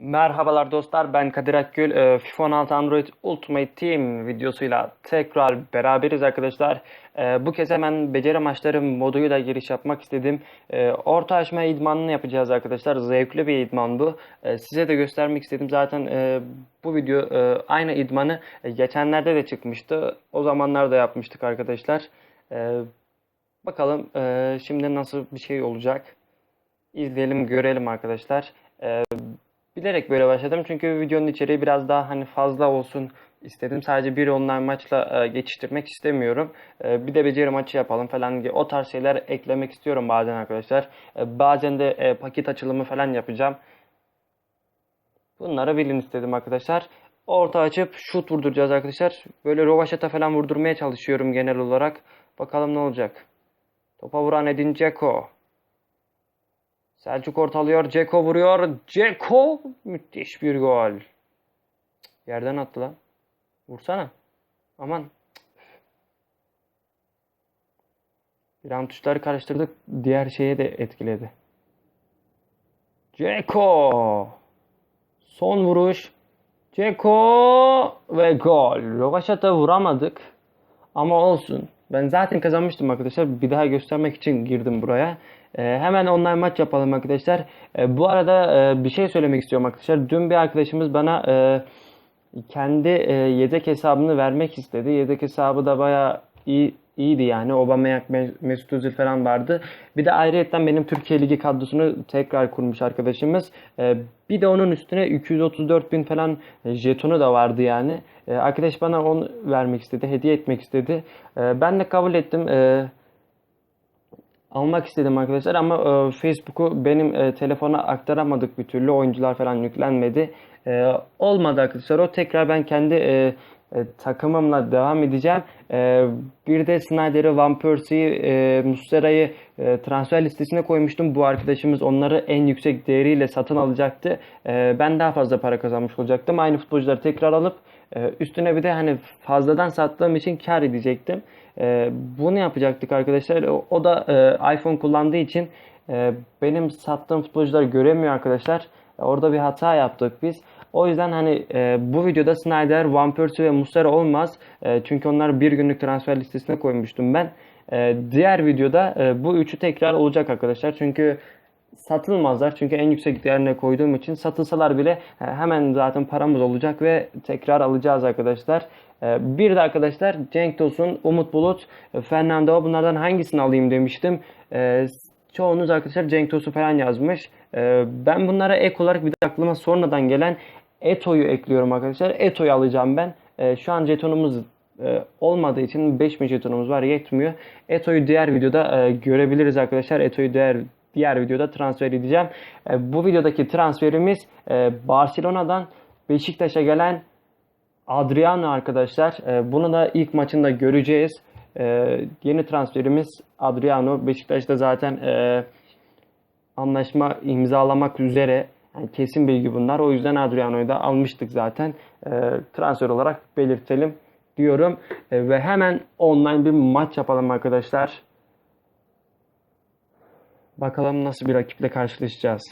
Merhabalar dostlar ben Kadir Akgül. Ee, FIFA 16 Android Ultimate Team videosuyla tekrar beraberiz arkadaşlar. Ee, Bu kez hemen beceri maçları moduyla giriş yapmak istedim. Ee, Orta aşma idmanını yapacağız arkadaşlar. Zevkli bir idman bu. Size de göstermek istedim. Zaten e, bu video e, aynı idmanı e, geçenlerde de çıkmıştı. O zamanlar da yapmıştık arkadaşlar. Bakalım şimdi nasıl bir şey olacak. İzleyelim görelim arkadaşlar. Bilerek böyle başladım çünkü videonun içeriği biraz daha hani fazla olsun istedim. Sadece bir online maçla e, geçiştirmek istemiyorum. E, bir de beceri maçı yapalım falan gibi o tarz şeyler eklemek istiyorum bazen arkadaşlar. E, bazen de e, paket açılımı falan yapacağım. Bunları bilin istedim arkadaşlar. Orta açıp şut vurduracağız arkadaşlar. Böyle rovaşata falan vurdurmaya çalışıyorum genel olarak. Bakalım ne olacak. Topa vuran Edin Dzeko. Selçuk ortalıyor. Ceko vuruyor. Ceko müthiş bir gol. Yerden attı lan. Vursana. Aman. Bir an tuşları karıştırdık. Diğer şeye de etkiledi. Ceko. Son vuruş. Ceko ve gol. Rovaşata vuramadık. Ama olsun. Ben zaten kazanmıştım arkadaşlar. Bir daha göstermek için girdim buraya. Ee, hemen online maç yapalım arkadaşlar. Ee, bu arada e, bir şey söylemek istiyorum arkadaşlar. Dün bir arkadaşımız bana e, kendi e, yedek hesabını vermek istedi. Yedek hesabı da bayağı iyi iyiydi yani. Aubameyang, Me- Mesut Özil falan vardı. Bir de ayrıyetten benim Türkiye Ligi kadrosunu tekrar kurmuş arkadaşımız. Ee, bir de onun üstüne 234 bin falan jetonu da vardı yani. Arkadaş bana onu vermek istedi, hediye etmek istedi. Ben de kabul ettim. Ee, almak istedim arkadaşlar ama e, Facebook'u benim e, telefona aktaramadık bir türlü. Oyuncular falan yüklenmedi. E, olmadı arkadaşlar. O tekrar ben kendi e, e, takımımla devam edeceğim. E, bir de Snyder'i, Van Persie'yi, e, Muslera'yı e, transfer listesine koymuştum. Bu arkadaşımız onları en yüksek değeriyle satın alacaktı. E, ben daha fazla para kazanmış olacaktım. Aynı futbolcuları tekrar alıp e, üstüne bir de hani fazladan sattığım için kar edecektim. E, bunu yapacaktık arkadaşlar. O, o da e, iPhone kullandığı için e, benim sattığım futbolcuları göremiyor arkadaşlar. Orada bir hata yaptık biz. O yüzden hani e, bu videoda Snyder, Van Persie ve Muslera olmaz. E, çünkü onları bir günlük transfer listesine koymuştum ben. E, diğer videoda e, bu üçü tekrar olacak arkadaşlar. Çünkü satılmazlar. Çünkü en yüksek değerine koyduğum için satılsalar bile e, hemen zaten paramız olacak ve tekrar alacağız arkadaşlar. E, Bir de arkadaşlar Cenk Tosun, Umut Bulut, e, Fernando bunlardan hangisini alayım demiştim. Çoğunuz arkadaşlar Cenk Tosun falan yazmış. Ben bunlara ek olarak bir de aklıma sonradan gelen Eto'yu ekliyorum arkadaşlar. Eto'yu alacağım ben. Şu an jetonumuz olmadığı için 5000 jetonumuz var yetmiyor. Eto'yu diğer videoda görebiliriz arkadaşlar. Eto'yu diğer diğer videoda transfer edeceğim. E, bu videodaki transferimiz e, Barcelona'dan Beşiktaş'a gelen Adriano arkadaşlar. E, bunu da ilk maçında göreceğiz. Yeni transferimiz Adriano. Beşiktaş'ta zaten anlaşma imzalamak üzere. Yani kesin bilgi bunlar. O yüzden Adriano'yu da almıştık zaten. Transfer olarak belirtelim diyorum. Ve hemen online bir maç yapalım arkadaşlar. Bakalım nasıl bir rakiple karşılaşacağız.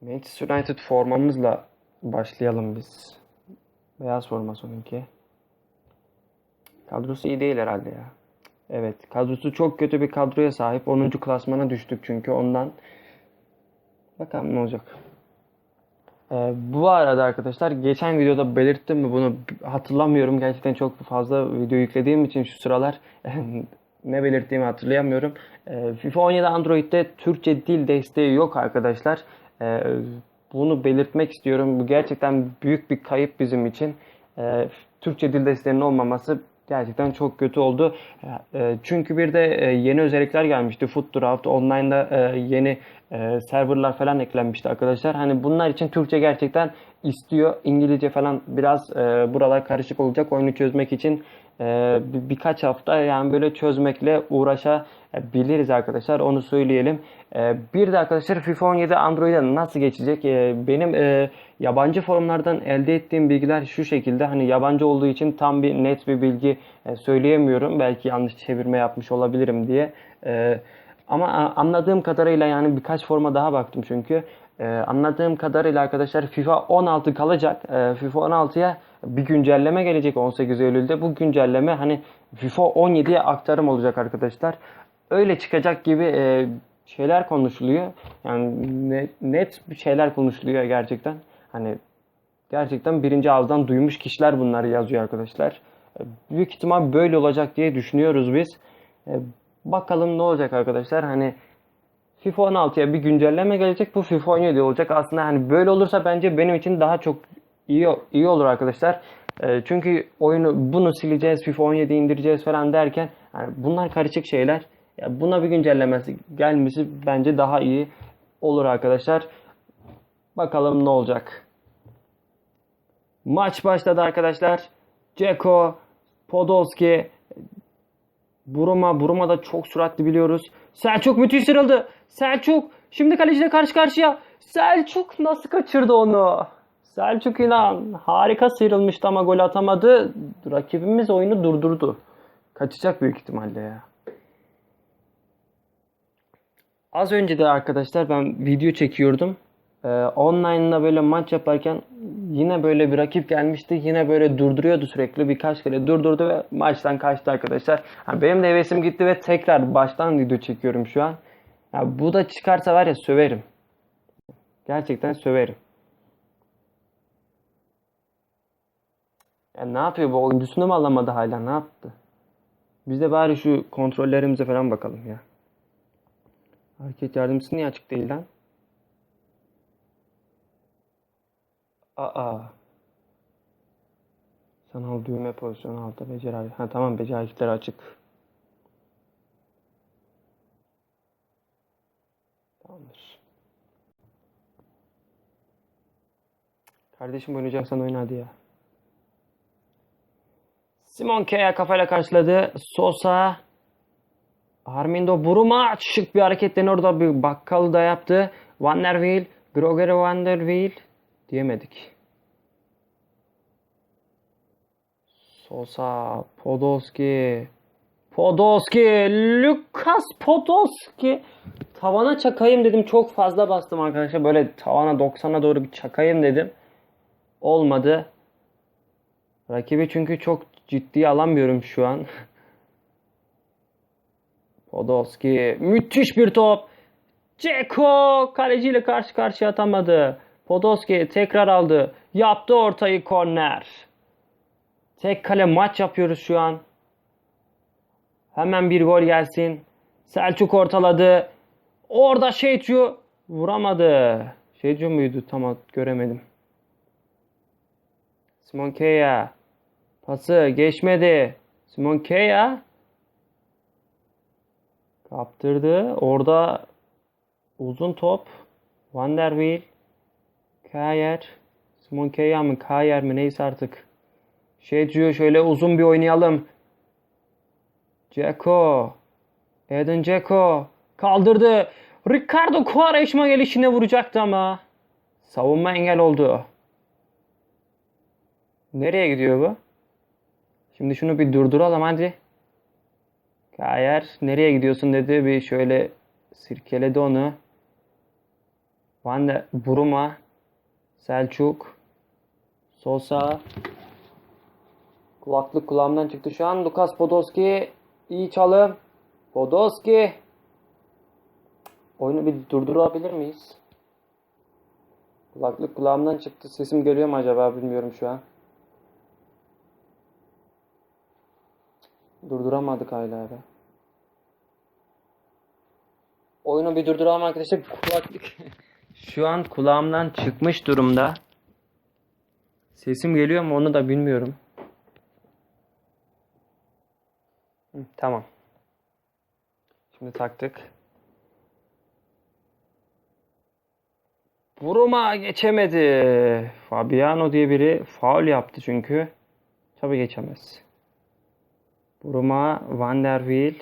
Manchester United formamızla başlayalım biz. Beyaz forma sonunki. Kadrosu iyi değil herhalde ya. Evet, kadrosu çok kötü bir kadroya sahip. 10. klasmana düştük çünkü ondan. Bakalım ne olacak. Ee, bu arada arkadaşlar geçen videoda belirttim mi bunu hatırlamıyorum. Gerçekten çok fazla video yüklediğim için şu sıralar ne belirttiğimi hatırlayamıyorum. Ee, FIFA 17 Android'de Türkçe dil desteği yok arkadaşlar. Ee, bunu belirtmek istiyorum. Bu gerçekten büyük bir kayıp bizim için. Ee, Türkçe dil desteğinin olmaması gerçekten çok kötü oldu. Ee, Çünkü bir de e, yeni özellikler gelmişti. Foot Draft, online'da e, yeni e, serverlar falan eklenmişti arkadaşlar. Hani bunlar için Türkçe gerçekten istiyor. İngilizce falan biraz e, buralar karışık olacak. Oyunu çözmek için e, bir- birkaç hafta yani böyle çözmekle uğraşabiliriz arkadaşlar. Onu söyleyelim. E, bir de arkadaşlar FIFA 17 Android'e nasıl geçecek? E, benim e, yabancı forumlardan elde ettiğim bilgiler şu şekilde. Hani yabancı olduğu için tam bir net bir bilgi e, söyleyemiyorum. Belki yanlış çevirme yapmış olabilirim diye. Ama anladığım kadarıyla yani birkaç forma daha baktım çünkü. Ee, anladığım kadarıyla arkadaşlar FIFA 16 kalacak. Ee, FIFA 16'ya bir güncelleme gelecek 18 Eylül'de. Bu güncelleme hani FIFA 17'ye aktarım olacak arkadaşlar. Öyle çıkacak gibi e, şeyler konuşuluyor. Yani net, net bir şeyler konuşuluyor gerçekten. Hani gerçekten birinci ağızdan duymuş kişiler bunları yazıyor arkadaşlar. E, Büyük ihtimal böyle olacak diye düşünüyoruz biz. E, Bakalım ne olacak arkadaşlar. Hani FIFA 16'ya bir güncelleme gelecek. Bu FIFA 17 olacak. Aslında hani böyle olursa bence benim için daha çok iyi iyi olur arkadaşlar. E, Çünkü oyunu bunu sileceğiz, FIFA 17 indireceğiz falan derken yani bunlar karışık şeyler. Ya buna bir güncellemesi gelmesi bence daha iyi olur arkadaşlar. Bakalım ne olacak. Maç başladı arkadaşlar. Ceko, Podolski, Buruma. Buruma da çok süratli biliyoruz. Selçuk müthiş sıyrıldı. Selçuk şimdi kaleciyle karşı karşıya. Selçuk nasıl kaçırdı onu? Selçuk inan harika sıyrılmıştı ama gol atamadı. Rakibimiz oyunu durdurdu. Kaçacak büyük ihtimalle ya. Az önce de arkadaşlar ben video çekiyordum. Ee, online'da böyle maç yaparken yine böyle bir rakip gelmişti. Yine böyle durduruyordu sürekli. Birkaç kere durdurdu ve maçtan kaçtı arkadaşlar. Ha, benim de hevesim gitti ve tekrar baştan video çekiyorum şu an. Ya, bu da çıkarsa var ya söverim. Gerçekten söverim. Ya ne yapıyor bu oyuncusunu mu alamadı hala ne yaptı? Biz de bari şu kontrollerimize falan bakalım ya. Hareket yardımcısı niye açık değil lan? Aa. Sanal düğme pozisyon altta beceri. Ha tamam beceri açık. Tamamdır. Kardeşim oynayacaksan oyna hadi ya. Simon Kea kafayla karşıladı. Sosa. Armindo Buruma şık bir hareketten orada bir bakkalı da yaptı. Van der Wiel. Gregory Van der Wiel. Diyemedik. Sosa. Podolski. Podolski. Lukas Podolski. Tavana çakayım dedim. Çok fazla bastım arkadaşlar. Böyle tavana 90'a doğru bir çakayım dedim. Olmadı. Rakibi çünkü çok ciddiye alamıyorum şu an. Podolski müthiş bir top. Ceko kaleciyle karşı karşıya atamadı. Podolski tekrar aldı. Yaptı ortayı korner. Tek kale maç yapıyoruz şu an. Hemen bir gol gelsin. Selçuk ortaladı. Orada Şeycu vuramadı. Şeycu muydu? Tam göremedim. Simon Kea. Pası geçmedi. Simon Kea. Kaptırdı. Orada uzun top. Van der Wiel. Kayer. Simon Kea mı? Kayer mi? Neyse artık. Şey diyor şöyle uzun bir oynayalım. Ceko. Eden Ceko. Kaldırdı. Ricardo Quaresma gelişine vuracaktı ama. Savunma engel oldu. Nereye gidiyor bu? Şimdi şunu bir durduralım hadi. Kayer nereye gidiyorsun dedi. Bir şöyle sirkeledi onu. Van de Buruma. Selçuk. Sosa. Kulaklık kulağımdan çıktı şu an. Lukas Podolski. İyi çalım. Podolski. Oyunu bir durdurabilir miyiz? Kulaklık kulağımdan çıktı. Sesim geliyor mu acaba bilmiyorum şu an. Durduramadık hala be. Oyunu bir durduralım arkadaşlar. Kulaklık şu an kulağımdan çıkmış durumda. Sesim geliyor mu onu da bilmiyorum. Tamam. Şimdi taktık. Buruma geçemedi. Fabiano diye biri faul yaptı çünkü. Tabii geçemez. Buruma, Van der Wiel.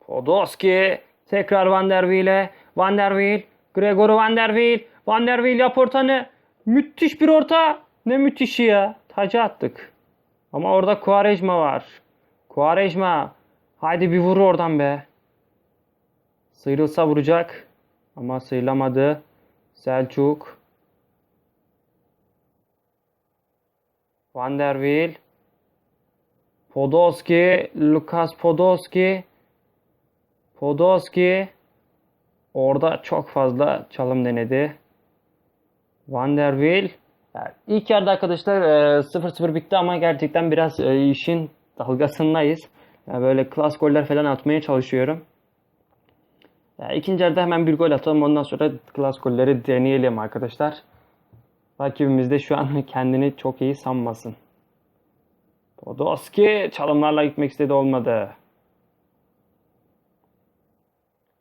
Podolski. Tekrar Van der Wiel'e. Van der Wiel. Gregor Van der Wiel. Van der Wiel yap ortanı. Müthiş bir orta. Ne müthişi ya. Taca attık. Ama orada Quaresma var. Quaresma. Haydi bir vur oradan be. Sıyrılsa vuracak. Ama sıyrılamadı. Selçuk. Van der Wiel. Podolski. Lukas Podolski. Podolski. Orada çok fazla çalım denedi. Van der Wiel. Yani ilk yarıda arkadaşlar e, 0-0 bitti ama gerçekten biraz e, işin dalgasındayız. Böyle klas goller falan atmaya çalışıyorum. Yani yarıda hemen bir gol atalım. Ondan sonra klas golleri deneyelim arkadaşlar. Rakibimiz de şu an kendini çok iyi sanmasın. Podolski çalımlarla gitmek istedi olmadı.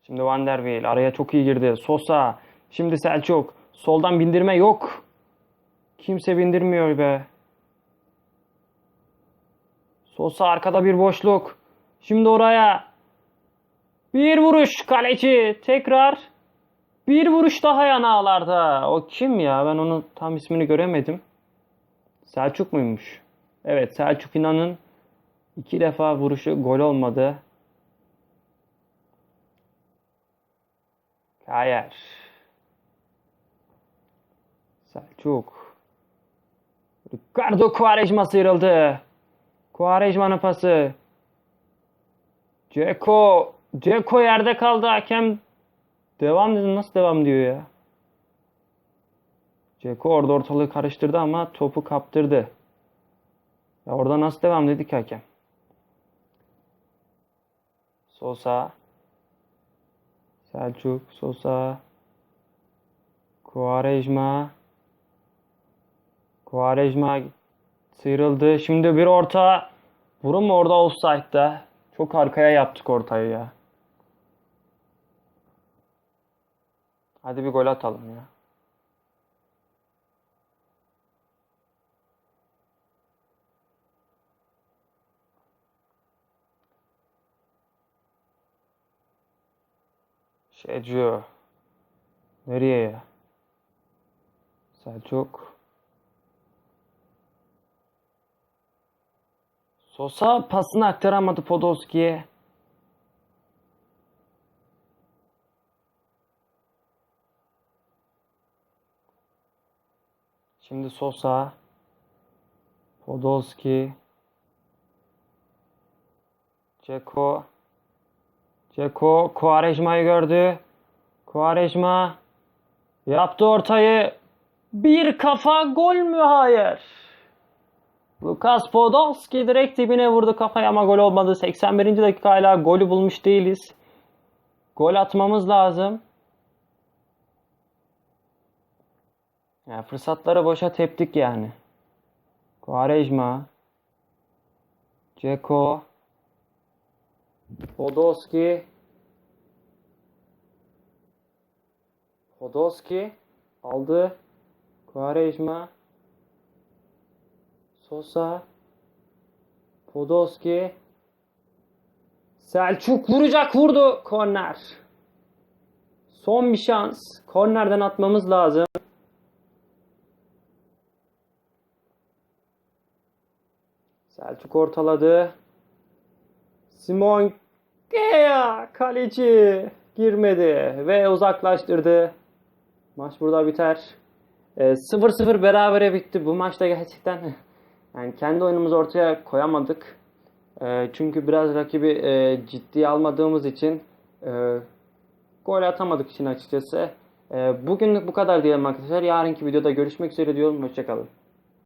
Şimdi Van der Wiel araya çok iyi girdi. Sosa. Şimdi Selçuk. Soldan bindirme yok. Kimse bindirmiyor be. Sosa arkada bir boşluk. Şimdi oraya. Bir vuruş kaleci. Tekrar. Bir vuruş daha yanağlarda. O kim ya? Ben onun tam ismini göremedim. Selçuk muymuş? Evet Selçuk İnan'ın iki defa vuruşu gol olmadı. Kayer. Selçuk. Ricardo Quaresma sıyrıldı. Quaresma'nın pası. Ceko. Ceko yerde kaldı. Hakem devam dedi. Nasıl devam diyor ya? Ceko orada ortalığı karıştırdı ama topu kaptırdı. Ya orada nasıl devam dedik hakem? Sosa. Selçuk, Sosa. Quaresma. Quaresma sıyrıldı. Şimdi bir orta. Vurun mu orada offside'da? Çok arkaya yaptık ortayı ya. Hadi bir gol atalım ya. Şecu. Nereye ya? Selçuk. Sosa pasını aktaramadı Podolski'ye. Şimdi Sosa. Podolski. Ceko. Ceko Quaresma'yı gördü. Quaresma yaptı ortayı. Bir kafa gol mü? Hayır. Lukas Podolski direkt dibine vurdu kafaya ama gol olmadı. 81. dakika hala golü bulmuş değiliz. Gol atmamız lazım. Ya fırsatları boşa teptik yani. Quaresma. Ceko. Podolski. Podolski aldı. Quaresma. Sosa. Podolski. Selçuk vuracak vurdu. Korner. Son bir şans. Kornerden atmamız lazım. Selçuk ortaladı. Simon Gea kaleci girmedi ve uzaklaştırdı. Maç burada biter. Ee, 0-0 berabere bitti. Bu maçta gerçekten yani kendi oyunumuzu ortaya koyamadık. Ee, çünkü biraz rakibi e, ciddiye almadığımız için e, gol atamadık için açıkçası. E, bugünlük bu kadar diyelim arkadaşlar. Yarınki videoda görüşmek üzere diyorum. Hoşçakalın.